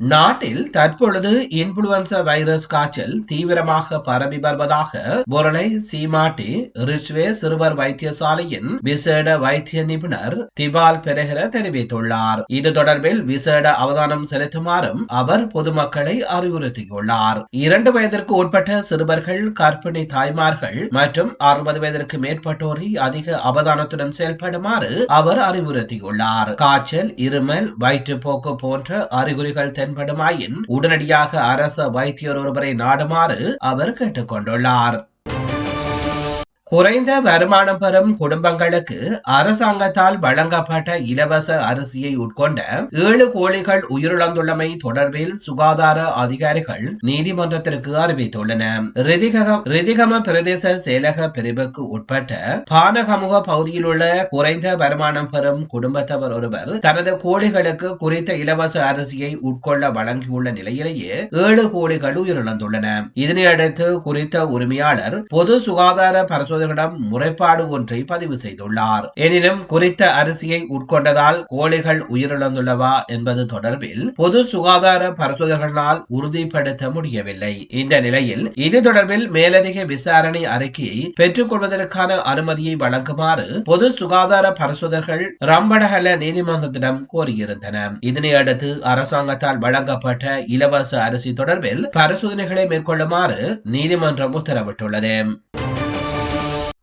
நாட்டில் தற்பொழுது influenza virus காய்ச்சல் தீவிரமாக பரவி வருவதாக பொருளை சீமாட்டி ரிஷ்வே சிறுவர் வைத்தியசாலையின் விசேட வைத்திய நிபுணர் திபால் பெரேகர தெரிவித்துள்ளார். இது தொடர்பில் விசேட அவதானம் செலுத்துமாறும் அவர் பொதுமக்களை அறிவுறுத்தியுள்ளார். இரண்டு வயதிற்கு உட்பட்ட சிறுவர்கள் கர்ப்பிணி தாய்மார்கள் மற்றும் அறுபது வயதிற்கு மேற்பட்டோரை அதிக அவதானத்துடன் செயல்படுமாறு அவர் அறிவுறுத்தியுள்ளார். காய்ச்சல் இருமல் வயிற்றுப்போக்கு போன்ற அறிகுறிகள் தென்படுமாயின் உடனடியாக அரச வைத்தியர் ஒருவரை நாடுமாறு அவர் கேட்டுக்கொண்டுள்ளார். குறைந்த வருமானம் பெறும் குடும்பங்களுக்கு அரசாங்கத்தால் வழங்கப்பட்ட இலவச அரிசியை உட்கொண்ட ஏழு கோழிகள் உயிரிழந்துள்ளமை தொடர்பில் சுகாதார அதிகாரிகள் நீதிமன்றத்திற்கு அறிவித்துள்ளனர். ரிதிகம பிரதேச செயலக பிரிவுக்கு உட்பட்ட பானகமுக பகுதியில் உள்ள குறைந்த வருமானம் பெறும் குடும்பத்தவர் ஒருவர் தனது கோழிகளுக்கு குறித்த இலவச அரிசியை உட்கொள்ள வழங்கியுள்ள நிலையிலேயே ஏழு கோழிகள் உயிரிழந்துள்ளன இதனையடுத்து குறித்த உரிமையாளர் பொது சுகாதார பரிசோதனை பரிசோதகரிடம் முறைப்பாடு ஒன்றை பதிவு செய்துள்ளார். எனினும் குறித்த அரிசியை உட்கொண்டதால் கோழிகள் உயிரிழந்துள்ளவா என்பது தொடர்பில் பொது சுகாதார பரிசோதகர்களால் உறுதிப்படுத்த முடியவில்லை. இந்த நிலையில் இது தொடர்பில் மேலதிக விசாரணை அறிக்கையை பெற்றுக் கொள்வதற்கான அனுமதியை வழங்குமாறு பொது சுகாதார பரிசோதகர்கள் ரம்படகல நீதிமன்றத்திடம் கோரியிருந்தனர் இதனை அடுத்து அரசாங்கத்தால் வழங்கப்பட்ட இலவச அரிசி தொடர்பில் பரிசோதனைகளை மேற்கொள்ளுமாறு நீதிமன்றம் உத்தரவிட்டுள்ளது.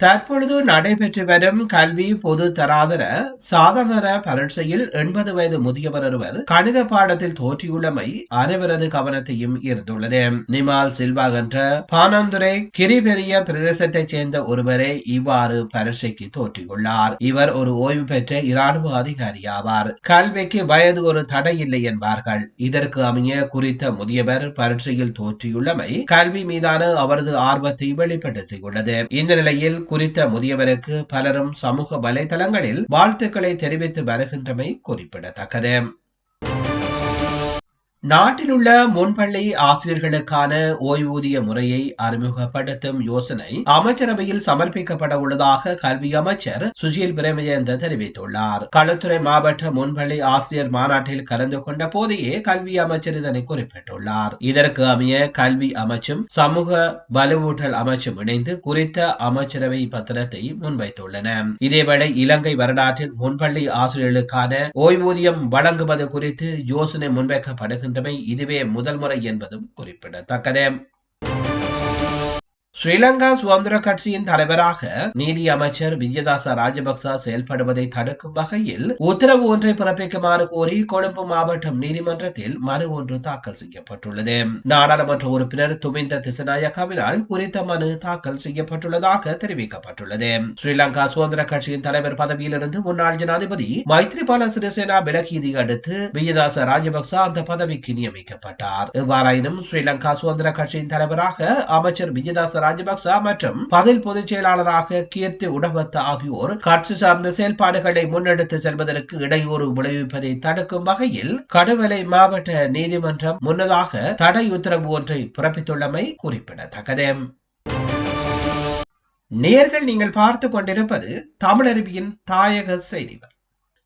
தற்பொழுது நடைபெற்று வரும் கல்வி பொது தராதர சாதகர பரீட்சையில் எண்பது வயது முதியவர் ஒருவர் கணித பாடத்தில் தோற்றியுள்ளமை அனைவரது கவனத்தையும் ஈர்த்துள்ளது. நிமால் சில்வா என்ற பானந்துரை கிரிபெரிய பிரதேசத்தைச் சேர்ந்த ஒருவரே இவ்வாறு பரீட்சைக்கு தோற்றியுள்ளார். இவர் ஒரு ஓய்வு பெற்ற இராணுவ அதிகாரி ஆவார் கல்விக்கு வயது ஒரு தடை இல்லை என்பார்கள். இதற்கு அமைய குறித்த முதியவர் பரீட்சையில் தோற்றியுள்ளமை கல்வி மீதான அவரது ஆர்வத்தை வெளிப்படுத்தியுள்ளது. இந்த நிலையில் குறித்த முதியவருக்கு பலரும் சமூக வலைதளங்களில் வாழ்த்துக்களை தெரிவித்து வருகின்றமை குறிப்பிடத்தக்கது. நாட்டிலுள்ள முன்பள்ளி ஆசிரியர்களுக்கான ஓய்வூதிய முறையை அறிமுகப்படுத்தும் யோசனை அமைச்சரவையில் சமர்ப்பிக்கப்பட உள்ளதாக கல்வி அமைச்சர் சுஷில் பிரேமஜயந்த தெரிவித்துள்ளார். களுத்துறை மாவட்ட முன்பள்ளி ஆசிரியர் மாநாட்டில் கலந்து கொண்ட போதையே கல்வி அமைச்சர் இதனை குறிப்பிட்டுள்ளார். இதற்கு அமைய கல்வி அமைச்சும் சமூக வலுவூட்டல் அமைச்சும் இணைந்து குறித்த அமைச்சரவை பத்திரத்தை முன்வைத்துள்ளன. இதேவேளை இலங்கை வரலாற்றில் முன்பள்ளி ஆசிரியர்களுக்கான ஓய்வூதியம் வழங்குவது குறித்து யோசனை முன்வைக்கப்படுகின்ற வருகின்றமை இதுவே முதல் முறை என்பதும் குறிப்பிடத்தக்கது. ஸ்ரீலங்கா சுதந்திர கட்சியின் தலைவராக நீதி அமைச்சர் விஜயதாச ராஜபக்ச செயல்படுவதை தடுக்கும் வகையில் உத்தரவு ஒன்றை பிறப்பிக்குமாறு கோரி கொழும்பு மாவட்டம் நீதிமன்றத்தில் மனு ஒன்று தாக்கல் செய்யப்பட்டுள்ளது. நாடாளுமன்ற உறுப்பினர் துமிந்த திசநாயக்காவினால் குறித்த மனு தாக்கல் செய்யப்பட்டுள்ளதாக தெரிவிக்கப்பட்டுள்ளது. ஸ்ரீலங்கா சுதந்திர கட்சியின் தலைவர் பதவியிலிருந்து முன்னாள் ஜனாதிபதி மைத்ரிபால சிறிசேனா விலகியதை அடுத்து விஜயதாச ராஜபக்ச அந்த பதவிக்கு நியமிக்கப்பட்டார். இவ்வாறாயினும் ஸ்ரீலங்கா சுதந்திர கட்சியின் தலைவராக அமைச்சர் விஜயதாச ராஜபக்ச மற்றும் பதில் பொதுச் செயலாளராக கீர்த்தி உடவத்த ஆகியோர் கட்சி சார்ந்த செயல்பாடுகளை முன்னெடுத்து செல்வதற்கு இடையூறு விளைவிப்பதை தடுக்கும் வகையில் கடுவலை மாவட்ட நீதிமன்றம் முன்னதாக தடை உத்தரவு ஒன்றை பிறப்பித்துள்ளமை குறிப்பிடத்தக்கது. நேர்கள் நீங்கள் பார்த்து கொண்டிருப்பது தமிழருவியின் தாயக செய்திகள்.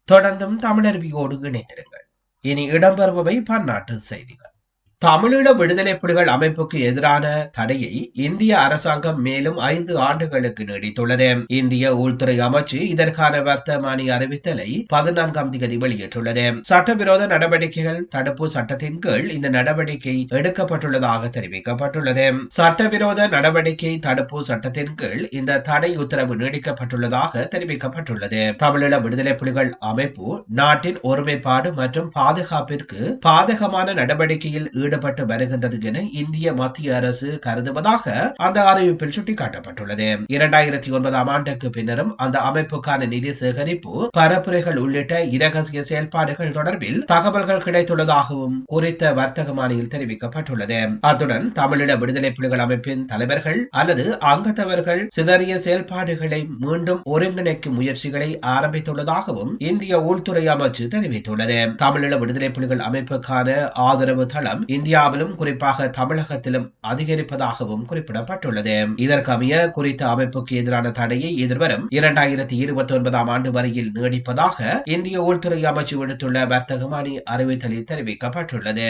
தொடர்ந்தும் தமிழருவியோடு இணைந்திருங்கள். இனி இடம்பெறுபவை பன்னாட்டு செய்திகள். தமிழீழ விடுதலை புலிகள் அமைப்புக்கு எதிரான தடையை இந்திய அரசாங்கம் மேலும் ஐந்து ஆண்டுகளுக்கு நீடித்துள்ளது. இந்திய உள்துறை அமைச்சு இதற்கான வர்த்தமானி அறிவித்தலை பதினான்காம் தேதி வெளியிட்டுள்ளது. சட்டவிரோத நடவடிக்கைகள் தடுப்பு சட்டத்தின் கீழ் இந்த நடவடிக்கை எடுக்கப்பட்டுள்ளதாக தெரிவிக்கப்பட்டுள்ளது. சட்டவிரோத நடவடிக்கை தடுப்பு சட்டத்தின் கீழ் இந்த தடை உத்தரவு நீடிக்கப்பட்டுள்ளதாக தெரிவிக்கப்பட்டுள்ளது. தமிழீழ விடுதலை புலிகள் அமைப்பு நாட்டின் ஒருமைப்பாடு மற்றும் பாதுகாப்பிற்கு பாதகமான நடவடிக்கையில் ஈடுபட்டு வருகின்றது என இந்திய மத்திய அரசு கருதுவதாக அந்த அறிவிப்பில் சுட்டிக்காட்டப்பட்டுள்ளது. இரண்டாயிரத்தி ஒன்பதாம் ஆண்டுக்கு பின்னரும் அந்த அமைப்புக்கான நிதி சேகரிப்பு பரப்புரைகள் உள்ளிட்ட இரகசிய செயல்பாடுகள் தொடர்பில் தகவல்கள் கிடைத்துள்ளதாகவும் குறித்த வர்த்தக மானியில் தெரிவிக்கப்பட்டுள்ளது. அத்துடன் தமிழீழ விடுதலை புலிகள் அமைப்பின் தலைவர்கள் அல்லது அங்கத்தவர்கள் சிதறிய செயல்பாடுகளை மீண்டும் ஒருங்கிணைக்கும் முயற்சிகளை ஆரம்பித்துள்ளதாகவும் இந்திய உள்துறை அமைச்சு தெரிவித்துள்ளது. தமிழீழ விடுதலை புலிகள் அமைப்புக்கான ஆதரவு தளம் இந்தியாவிலும் குறிப்பாக தமிழகத்திலும் அதிகரிப்பதாகவும் குறிப்பிடப்பட்டுள்ளது. இதற்கமைய குறித்த அமைப்புக்கு எதிரான தடையை எதிர்வரும் இரண்டாயிரத்தி இருபத்தி ஒன்பதாம் ஆண்டு வரையில் நீடிப்பதாக இந்திய உள்துறை அமைச்சு விடுத்துள்ள வர்த்தக அறிவித்தலில் தெரிவிக்கப்பட்டுள்ளது.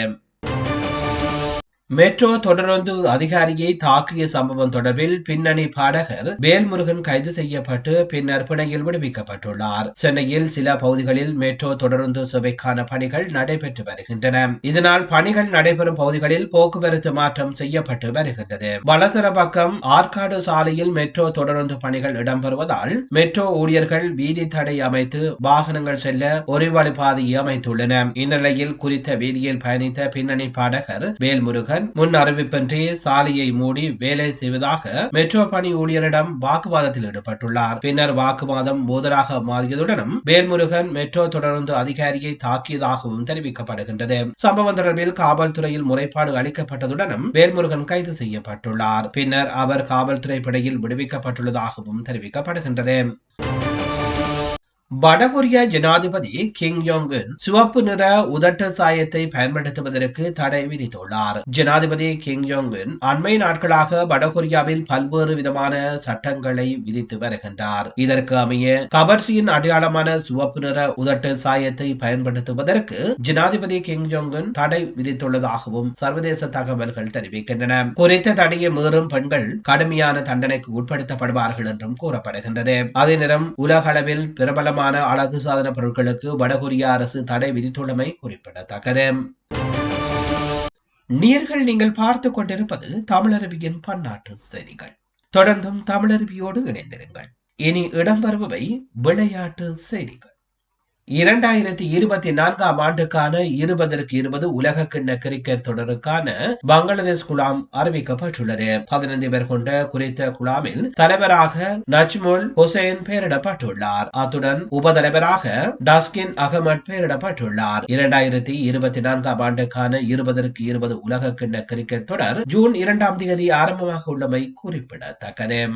மெட்ரோ தொடர்ந்து அதிகாரியை தாக்கிய சம்பவம் தொடர்பில் பின்னணி பாடகர் வேல்முருகன் கைது செய்யப்பட்டு பின்னர் பிணையில் விடுவிக்கப்பட்டுள்ளார். சென்னையில் சில பகுதிகளில் மெட்ரோ தொடர்ந்து சேவைக்கான பணிகள் நடைபெற்று வருகின்றன. இதனால் பணிகள் நடைபெறும் பகுதிகளில் போக்குவரத்து மாற்றம் செய்யப்பட்டு வருகின்றது. வலசர பக்கம் ஆற்காடு சாலையில் மெட்ரோ தொடர்ந்து பணிகள் இடம்பெறுவதால் மெட்ரோ ஊழியர்கள் வீதி தடை அமைத்து வாகனங்கள் செல்ல ஒரு பாதையை அமைத்துள்ளன இந்நிலையில் குறித்த வீதியில் பயணித்த பின்னணி பாடகர் வேல்முருகன் முன் அறிவிப்பின்றி சாலையை மூடி வேலை செய்வதாக மெட்ரோ பணி ஊழியரிடம் வாக்குவாதத்தில் ஈடுபட்டுள்ளார். பின்னர் வாக்குவாதம் மோதலாக மாறியதுடனும் வேல்முருகன் மெட்ரோ தொடர்ந்து அதிகாரியை தாக்கியதாகவும் தெரிவிக்கப்படுகின்றது. சம்பவம் தொடர்பில் காவல்துறையில் முறைப்பாடு அளிக்கப்பட்டதுடனும் வேல்முருகன் கைது செய்யப்பட்டுள்ளார். பின்னர் அவர் காவல்துறை படையில் விடுவிக்கப்பட்டுள்ளதாகவும் தெரிவிக்கப்படுகின்றது. வடகொரிய ஜனாதிபதி கிங் யோங் சிவப்பு நிற உதட்டு சாயத்தை பயன்படுத்துவதற்கு தடை விதித்துள்ளார். ஜனாதிபதி கிங் யோங் அண்மை நாட்களாக வடகொரியாவில் பல்வேறு விதமான சட்டங்களை விதித்து வருகின்றார். இதற்கு அமைய கபர்சியின் அடையாளமான சிவப்பு நிற உதட்டு சாயத்தை பயன்படுத்துவதற்கு ஜனாதிபதி கிங் ஜோங் தடை விதித்துள்ளதாகவும் சர்வதேச தகவல்கள் தெரிவிக்கின்றன. குறித்த தடையை மீறும் பெண்கள் கடுமையான தண்டனைக்கு உட்படுத்தப்படுவார்கள் என்றும் கூறப்படுகின்றது. அதே நேரம் உலக அளவில் பிரபலமான பிரபலமான அழகு சாதன பொருட்களுக்கு வடகொரிய அரசு தடை விதித்துள்ளமை குறிப்பிடத்தக்கது. நீர்கள் நீங்கள் பார்த்து கொண்டிருப்பது தமிழருவியின் பன்னாட்டு செய்திகள். தொடர்ந்தும் தமிழருவியோடு இணைந்திருங்கள். இனி இடம்பெறுபவை விளையாட்டு செய்திகள். இரண்டாயிரத்தி இருபத்தி நான்காம் ஆண்டுக்கான இருபதற்கு இருபது உலக கிண்ண கிரிக்கெட் தொடருக்கான பங்களாதேஷ் குழாம் அறிவிக்கப்பட்டுள்ளது. பதினைந்து பேர் கொண்ட குறித்த குழாமில் தலைவராக நஜ்முல் ஹுசைன் பெயரிடப்பட்டுள்ளார். அத்துடன் உபதலைவராக டஸ்கின் அகமட் பெயரிடப்பட்டுள்ளார். இரண்டாயிரத்தி இருபத்தி நான்காம் ஆண்டுக்கான இருபதற்கு இருபது உலக கிண்ண கிரிக்கெட் தொடர் ஜூன் இரண்டாம் தேதி ஆரம்பமாக உள்ளமை குறிப்பிடத்தக்கது.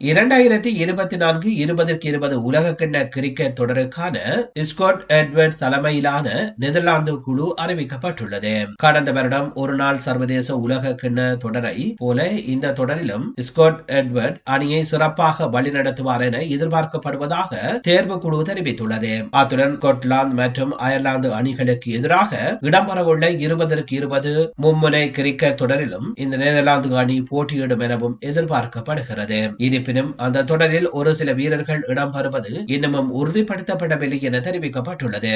இரண்டாயிரத்தி இருபத்தி நான்கு இருபதற்கு இருபது உலக கிண்ண கிரிக்கெட் தொடருக்கான ஸ்காட் எட்வர்ட் தலைமையிலான நெதர்லாந்து குழு அறிவிக்கப்பட்டுள்ளது. கடந்த வருடம் ஒரு நாள் சர்வதேச உலக கிண்ண தொடரை போல இந்த தொடரிலும் ஸ்காட் எட்வர்ட் அணியை சிறப்பாக வழிநடத்துவார் என எதிர்பார்க்கப்படுவதாக தேர்வு குழு தெரிவித்துள்ளது. அத்துடன் ஸ்கொட்லாந்து மற்றும் அயர்லாந்து அணிகளுக்கு எதிராக இடம்பெறவுள்ள இருபதற்கு இருபது மும்முனை கிரிக்கெட் தொடரிலும் இந்த நெதர்லாந்து அணி போட்டியிடும் எனவும் எதிர்பார்க்கப்படுகிறது. இது இருப்பினும் அந்த தொடரில் ஒரு சில வீரர்கள் இடம்பெறுவது இன்னமும் உறுதிப்படுத்தப்படவில்லை என தெரிவிக்கப்பட்டுள்ளது.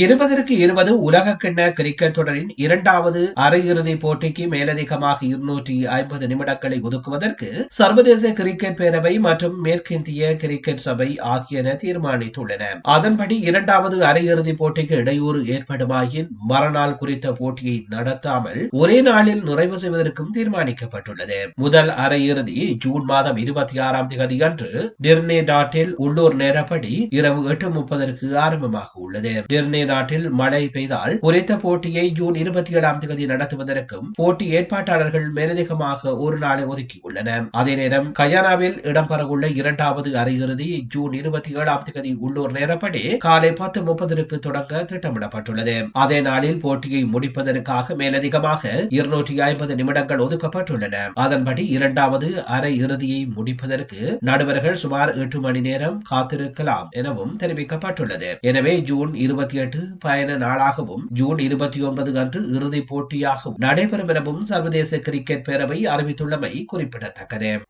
இருபதற்கு இருபது உலக கிண்ண கிரிக்கெட் தொடரின் இரண்டாவது அரையிறுதி போட்டிக்கு மேலதிகமாக இருநூற்றி ஐம்பது நிமிடங்களை ஒதுக்குவதற்கு சர்வதேச கிரிக்கெட் பேரவை மற்றும் மேற்கிந்திய கிரிக்கெட் சபை ஆகியன தீர்மானித்துள்ளன. அதன்படி இரண்டாவது அரையிறுதி போட்டிக்கு இடையூறு ஏற்படுமாயின் மறுநாள் குறித்த போட்டியை நடத்தாமல் ஒரே நாளில் நிறைவு செய்வதற்கும் தீர்மானிக்கப்பட்டுள்ளது. முதல் அரையிறுதி ஜூன் மாதம் இருபத்தி ஆறாம் தேதி அன்று டிர்னே டாட்டில் உள்ளூர் நேரப்படி இரவு எட்டு முப்பதற்கு ஆரம்பமாக உள்ளது. டிர்னே நாட்டில் மழை பெய்தால் குறித்த போட்டியை ஜூன் இருபத்தி ஏழாம் தேதி நடத்துவதற்கும் போட்டி ஏற்பாட்டாளர்கள் மேலதிகமாக ஒரு நாளை ஒதுக்கியுள்ளனர் அதே நேரம் கயானாவில் இடம்பெறவுள்ள இரண்டாவது அரையிறுதி ஜூன் இருபத்தி ஏழாம் தேதி உள்ளூர் நேரப்படி காலை பத்து முப்பதற்கு தொடங்க திட்டமிடப்பட்டுள்ளது. அதே நாளில் போட்டியை முடிப்பதற்காக மேலதிகமாக இருநூற்றி ஐம்பது நிமிடங்கள் ஒதுக்கப்பட்டுள்ளன. அதன்படி இரண்டாவது அரை இறுதியை முடிப்பதற்கு நடுவர்கள் சுமார் எட்டு மணி நேரம் காத்திருக்கலாம் எனவும் தெரிவிக்கப்பட்டுள்ளது. எனவே ஜூன் இருபத்தி எட்டு பயண நாளாகவும் ஜூன் இருபத்தி ஒன்பது அன்று இறுதிப் போட்டியாகவும் நடைபெறும் எனவும் சர்வதேச கிரிக்கெட் பேரவை அறிவித்துள்ளமை குறிப்பிடத்தக்கது.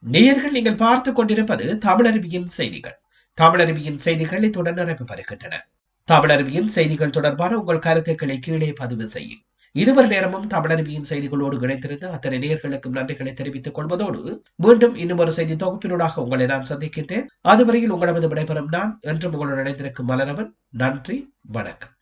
நேயர்கள் நீங்கள் பார்த்துக் கொண்டிருப்பது தமிழருவியின் செய்திகள். தமிழருவியின் செய்திகள் இத்துடன் நிறைவு பெறுகின்றன தமிழருவியின் செய்திகள் தொடர்பான உங்கள் கருத்துக்களை கீழே பதிவு செய்யும் இதுவரை நேரமும் தமிழருவியின் செய்திகளோடு இணைத்திருந்த அத்தனை நேர்களுக்கும் நன்றிகளை தெரிவித்துக் கொள்வதோடு மீண்டும் இன்னும் ஒரு செய்தி தொகுப்பினூடாக உங்களை நான் சந்திக்கின்றேன். அதுவரையில் உங்களது விடைபெறும் நான். என்றும் உங்களுடன் இணைந்திருக்கும் மலரவன். நன்றி வணக்கம்.